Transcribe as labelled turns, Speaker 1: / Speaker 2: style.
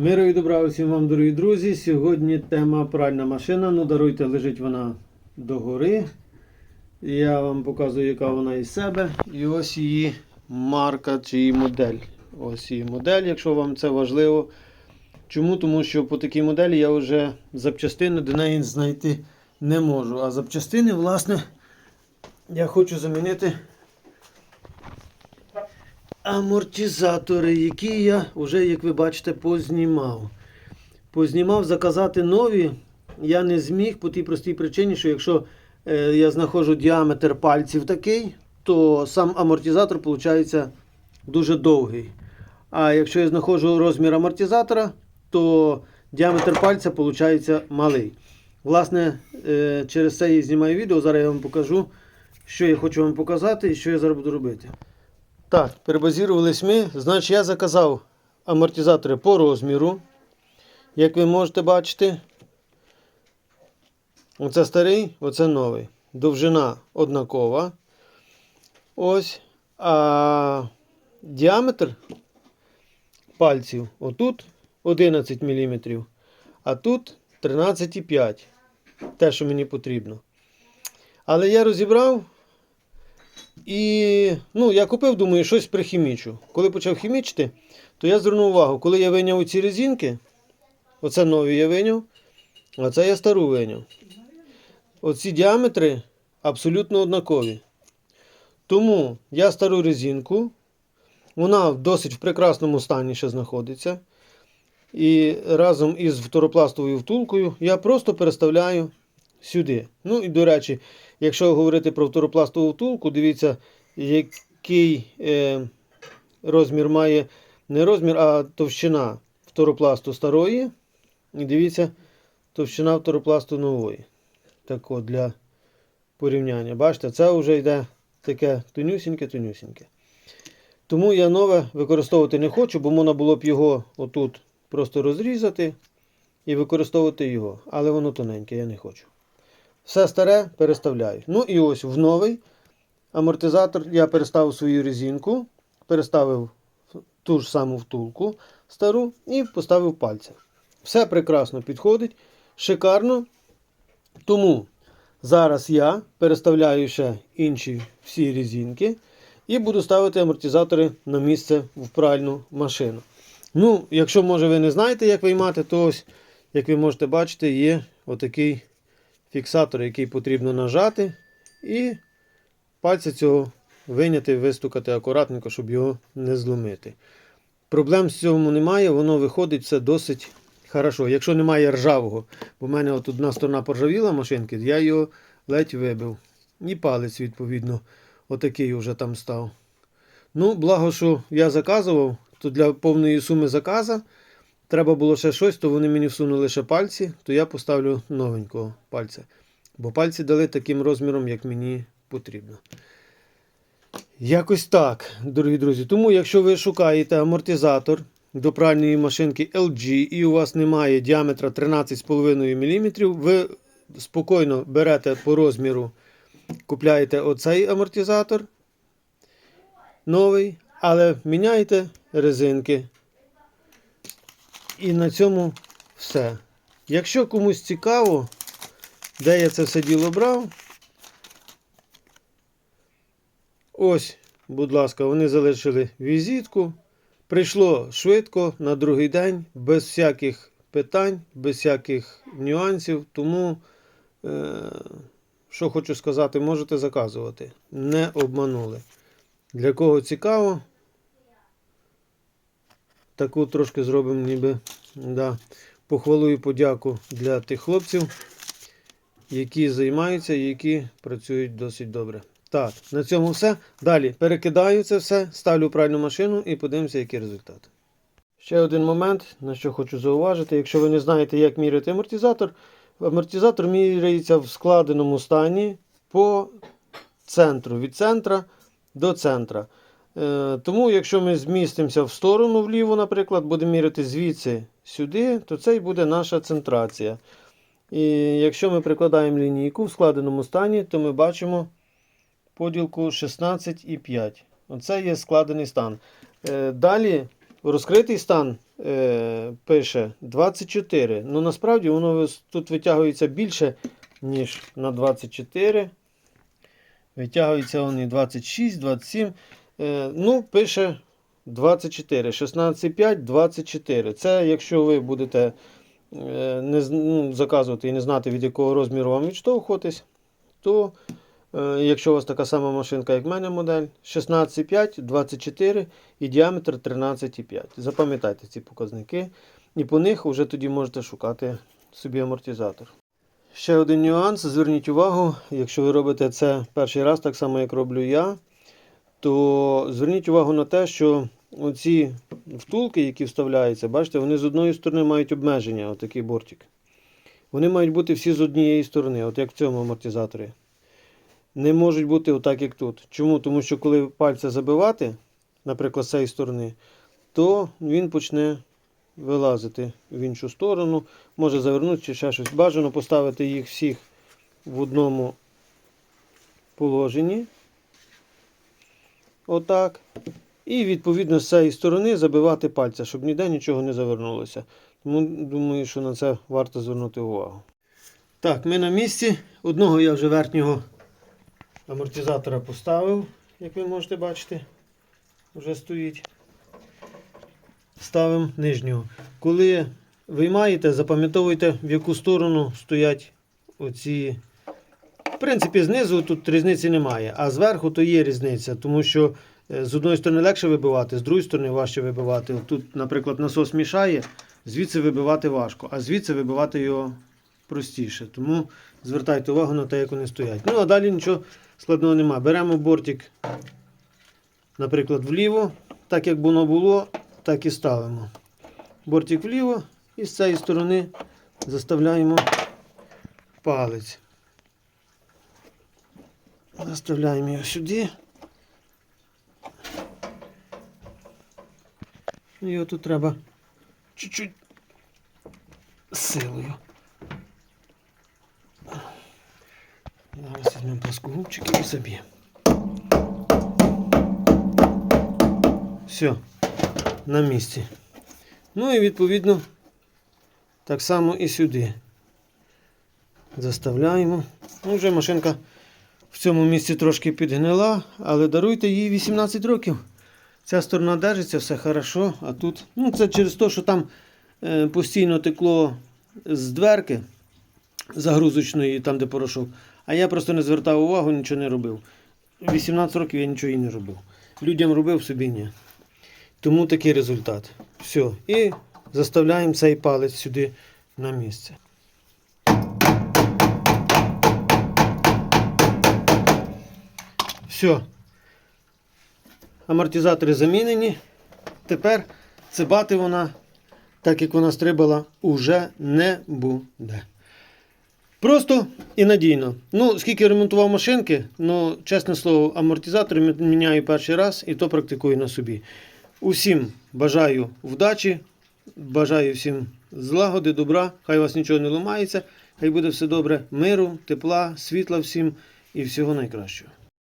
Speaker 1: Миру і добра усім вам, дорогі друзі. Сьогодні тема пральна машина. Ну, даруйте, лежить вона догори. Я вам показую, яка вона із себе. І ось її марка чи її модель. Ось її модель, якщо вам це важливо. Чому? Тому що по такій моделі я вже запчастини до неї знайти не можу. А запчастини, власне, я хочу замінити амортизатори, які я вже, як ви бачите, познімав. Познімав заказати нові я не зміг по тій простій причині, що якщо е, я знаходжу діаметр пальців такий, то сам амортизатор виходить дуже довгий. А якщо я знаходжу розмір амортизатора, то діаметр пальця виходить малий. Власне, е, через це я знімаю відео. Зараз я вам покажу, що я хочу вам показати і що я зараз буду робити. Так, перебазірувались ми. Значить, я заказав амортизатори по розміру. Як ви можете бачити, оце старий, оце новий. Довжина однакова. Ось. А діаметр пальців отут 11 мм, а тут 13,5 Те, що мені потрібно. Але я розібрав і ну, я купив, думаю, щось прихімічу. Коли почав хімічити, то я звернув увагу, коли я виняв ці резинки, оце нові я виняв, а це я стару виняв. Оці діаметри абсолютно однакові. Тому я стару резинку, вона досить в прекрасному стані ще знаходиться. І разом із второпластовою втулкою я просто переставляю сюди. Ну і до речі, якщо говорити про второпластову втулку, дивіться, який е, розмір має не розмір, а товщина второпласту старої. І дивіться, товщина второпласту нової. Так от для порівняння. Бачите, це вже йде таке тонюсіньке-тонюсіньке. Тому я нове використовувати не хочу, бо можна було б його отут просто розрізати і використовувати його. Але воно тоненьке, я не хочу. Все старе переставляю. Ну і ось в новий амортизатор я переставив свою резинку, переставив ту ж саму втулку стару і поставив пальця. Все прекрасно підходить, шикарно. Тому зараз я переставляю ще інші всі резинки і буду ставити амортизатори на місце в пральну машину. Ну, якщо може ви не знаєте, як виймати, то ось, як ви можете бачити, є отакий фіксатор, який потрібно нажати, і пальця цього виняти, вистукати акуратненько, щоб його не зломити. Проблем з цьому немає, воно виходить все досить хорошо. Якщо немає ржавого, бо в мене от одна сторона поржавіла машинки, я його ледь вибив. І палець, відповідно, отакий вже там став. Ну, благо, що я заказував, то для повної суми заказа треба було ще щось, то вони мені всунули ще пальці, то я поставлю новенького пальця. Бо пальці дали таким розміром, як мені потрібно. Якось так, дорогі друзі. Тому, якщо ви шукаєте амортизатор до пральної машинки LG і у вас немає діаметра 13,5 мм, ви спокійно берете по розміру, купляєте оцей амортизатор новий, але міняєте резинки. І на цьому все. Якщо комусь цікаво, де я це все діло брав, ось, будь ласка, вони залишили візитку. Прийшло швидко на другий день, без всяких питань, без всяких нюансів. Тому, е, що хочу сказати, можете заказувати. Не обманули. Для кого цікаво, таку трошки зробимо ніби да, похвалу і подяку для тих хлопців, які займаються і які працюють досить добре. Так, на цьому все. Далі перекидаю це все, ставлю в пральну машину і подивимося, який результат. Ще один момент, на що хочу зауважити. Якщо ви не знаєте, як міряти амортизатор, амортизатор міряється в складеному стані по центру, від центра до центра. Е, тому, якщо ми змістимося в сторону вліво, наприклад, будемо міряти звідси сюди, то це і буде наша центрація. І якщо ми прикладаємо лінійку в складеному стані, то ми бачимо поділку 16,5. Оце є складений стан. Е, Далі розкритий стан е, пише 24. Ну насправді воно тут витягується більше, ніж на 24. Витягується вони 26, 27. Е, ну, пише 24. 16,5, 24. Це якщо ви будете е, не, ну, заказувати і не знати, від якого розміру вам відштовхуватись, то е, якщо у вас така сама машинка, як в мене модель, 16,5, 24 і діаметр 13,5. Запам'ятайте ці показники. І по них вже тоді можете шукати собі амортизатор. Ще один нюанс. Зверніть увагу, якщо ви робите це перший раз, так само як роблю я, то зверніть увагу на те, що оці втулки, які вставляються, бачите, вони з одної сторони мають обмеження, отакий бортик. Вони мають бути всі з однієї сторони, от як в цьому амортизаторі. Не можуть бути отак, як тут. Чому? Тому що коли пальця забивати, наприклад, з цієї сторони, то він почне вилазити в іншу сторону, може завернути чи ще щось. Бажано поставити їх всіх в одному положенні. Отак. І відповідно з цієї сторони забивати пальця, щоб ніде нічого не завернулося. Тому думаю, що на це варто звернути увагу. Так, ми на місці. Одного я вже верхнього амортизатора поставив, як ви можете бачити. Вже стоїть. Ставимо нижнього. Коли виймаєте, запам'ятовуйте, в яку сторону стоять оці. Принципі, знизу тут різниці немає, а зверху то є різниця, тому що е, з одної сторони легше вибивати, з другої сторони важче вибивати. Тут, наприклад, насос мішає, звідси вибивати важко, а звідси вибивати його простіше. Тому звертайте увагу на те, як вони стоять. Ну, а далі нічого складного немає. Беремо бортик, наприклад, вліво, так як воно було, так і ставимо. Бортик вліво і з цієї сторони заставляємо палець. Заставляємо його сюди. Його тут треба чуть-чуть силою. Зараз візьмемо плоскогубчики і заб'ємо. Все, на місці. Ну і відповідно так само і сюди. Заставляємо. Ну, вже машинка в цьому місці трошки підгнила, але даруйте їй 18 років. Ця сторона держиться, все хорошо, а тут. Ну, це через те, що там е, постійно текло з дверки загрузочної, там де порошок. А я просто не звертав увагу, нічого не робив. 18 років я нічого і не робив. Людям робив собі ні. Тому такий результат. Все. І заставляємо цей палець сюди на місце. Все. Амортизатори замінені. Тепер цибати вона, так як вона стрибала, уже не буде. Просто і надійно. Ну, скільки ремонтував машинки, ну, чесне слово, амортизатори міняю перший раз і то практикую на собі. Усім бажаю вдачі, бажаю всім злагоди, добра, хай у вас нічого не ламається, хай буде все добре, миру, тепла, світла всім і всього найкращого.